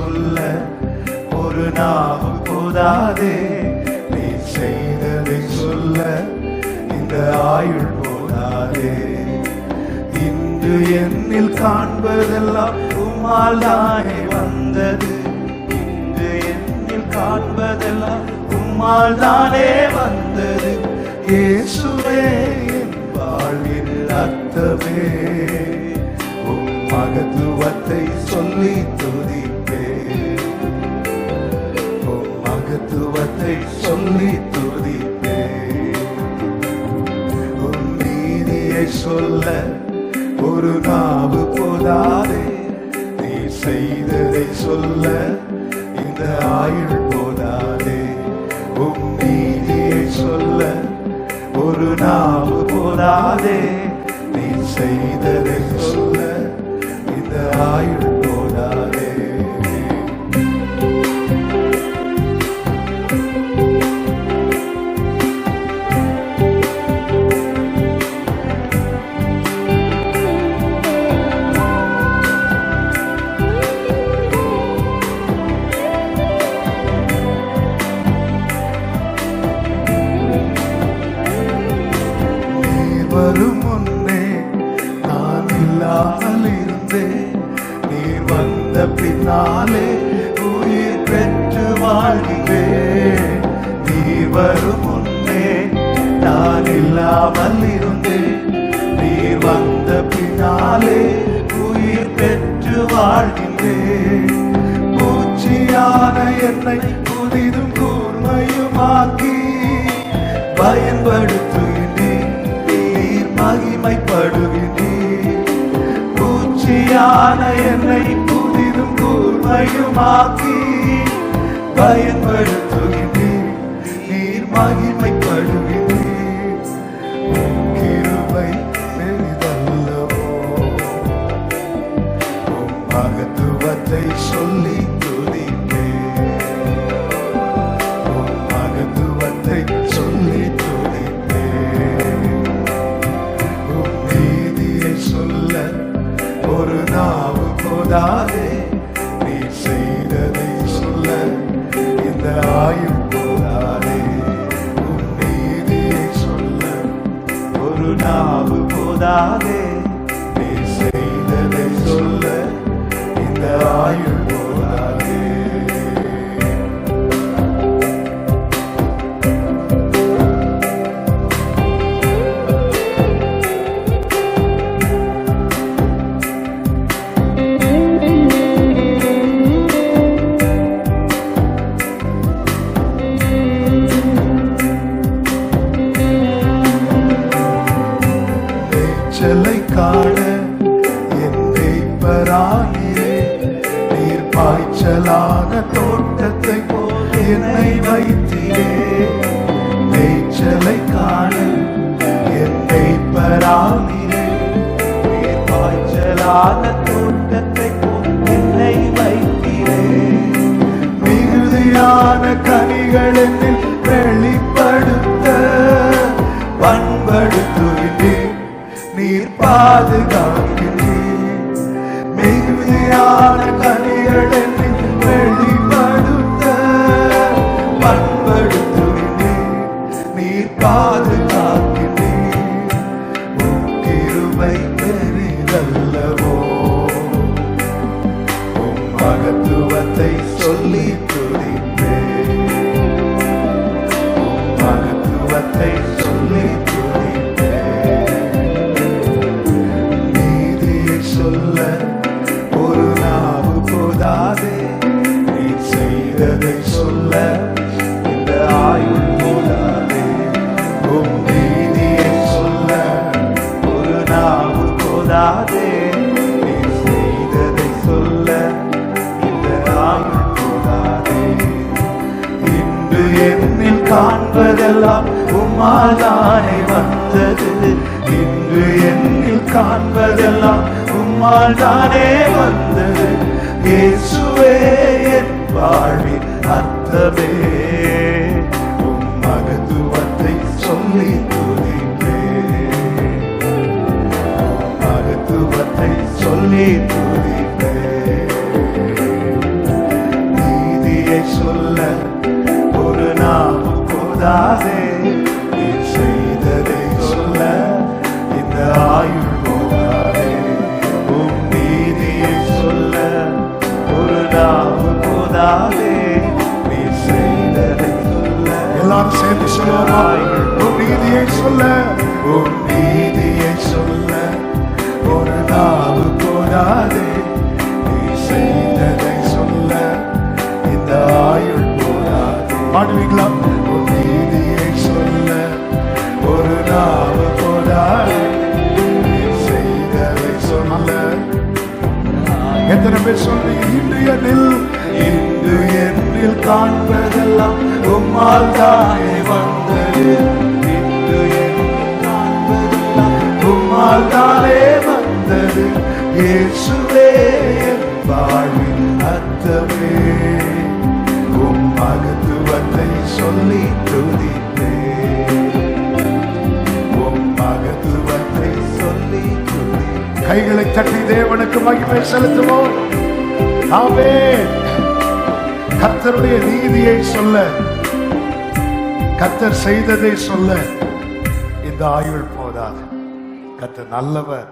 சொல்ல ஒரு நாவும் போதாதே. நீ செய்ததை சொல்ல இந்த ஆயுள் போதாதே. இன்று என்னில் காண்பதெல்லாம் உம்மால் தானே வந்தது. இன்று என்னில் காண்பதெல்லாம் உம்மால் தானே வந்தது. இயேசுவே என் அர்த்தமே. மகத்துவத்தை சொல்லி துதிப்பே மகத்துவத்தை சொல்லி துதிப்பேன் நீதியை சொல்ல ஒரு நாவு போதாதே. நீ செய்ததை சொல்ல இந்த ஆயுள் போதாதே. உம் நீதியை சொல்ல ஒரு நாவு போதாதே. நீ செய்ததை வரும் முன்னே நான் இல்லாமல் இருந்தேன். நீ வந்த பின்னாலே உயிர் பெற்று வாழ்கிறேன். நீ வரும் முன்னே நான் இல்லாமல் இருந்தேன். நீ வந்த பின்னாலே உயிர் பெற்று வாழ்கின்றேன் பூச்சியான என்னை புதிதும் கூர்மையுமாக்கி பயன்படுத்து நீர் பூச்சியான என்னை புதிதும் கூர்மையுமாக்கி பயன்படுத்துகின்றேன் மேய்ப்பராகிறே நீர் பாய்ச்சலான தோட்டத்தை போல் என்னை வைத்தீரே மேய்ச்சலை காண என் மேய்ப்பராகிறே நீர் பாய்ச்சலான தோட்டத்தை போல் என்னை வைத்தீரே மிகுதியான கனிகள் என்னில் வெளிப்படுத்த பண்படுத்துகின்றேன் நீர் பாதுகாக்கிறேன் மகத்துவத்தை சொல்லி துதிப்பேன் மகத்துவத்தை சொல்லி என்னில் காண்பதெல்லாம் உம்மாதானே வந்தது. இன்று என்னில் காண்பதெல்லாம் உம்மால் தானே வந்தது. இயேசுவே என் வாழ்வின் அர்த்தமே. உம் மகத்துவத்தை சொல்லி துதிப்பேன் மகத்துவத்தை சொல்லி துதிப்பேன் நீதியை சொல்ல கூடாதே நீ செய்ததை சொல்ல இந்த ஆயுள் போதாதே. உம் நீதியை சொல்ல ஒரு நாவு போதாதே நீ செய்ததை சொல்ல எல்லாரும் சேர்ந்து சொல்லுவோமா? உம் நீதியை சொல்ல. உம் நீதியை சொல்ல ஒரு நாவு போதாதே. பாடுவீங்களா சொல்ல ஒரு நாவு போதாதே செய்ததை சொல்ல. எத்தனை பேர் சொல்றீங்க இன்று என்னில் இன்று என்னில் காண்பதெல்லாம் உம்மால் தானே வந்தது. இன்று என்னில் காண்பதெல்லாம் உம்மால் தானே வந்தது. இயேசுவே கைகளை தட்டி தேவனுக்கு மகிமை செலுத்துவோம். ஆமே கத்தருடைய நீதியை சொல்ல கத்தர் செய்ததை சொல்ல இந்த ஆயுள் போதாது. கத்தர் நல்லவர்.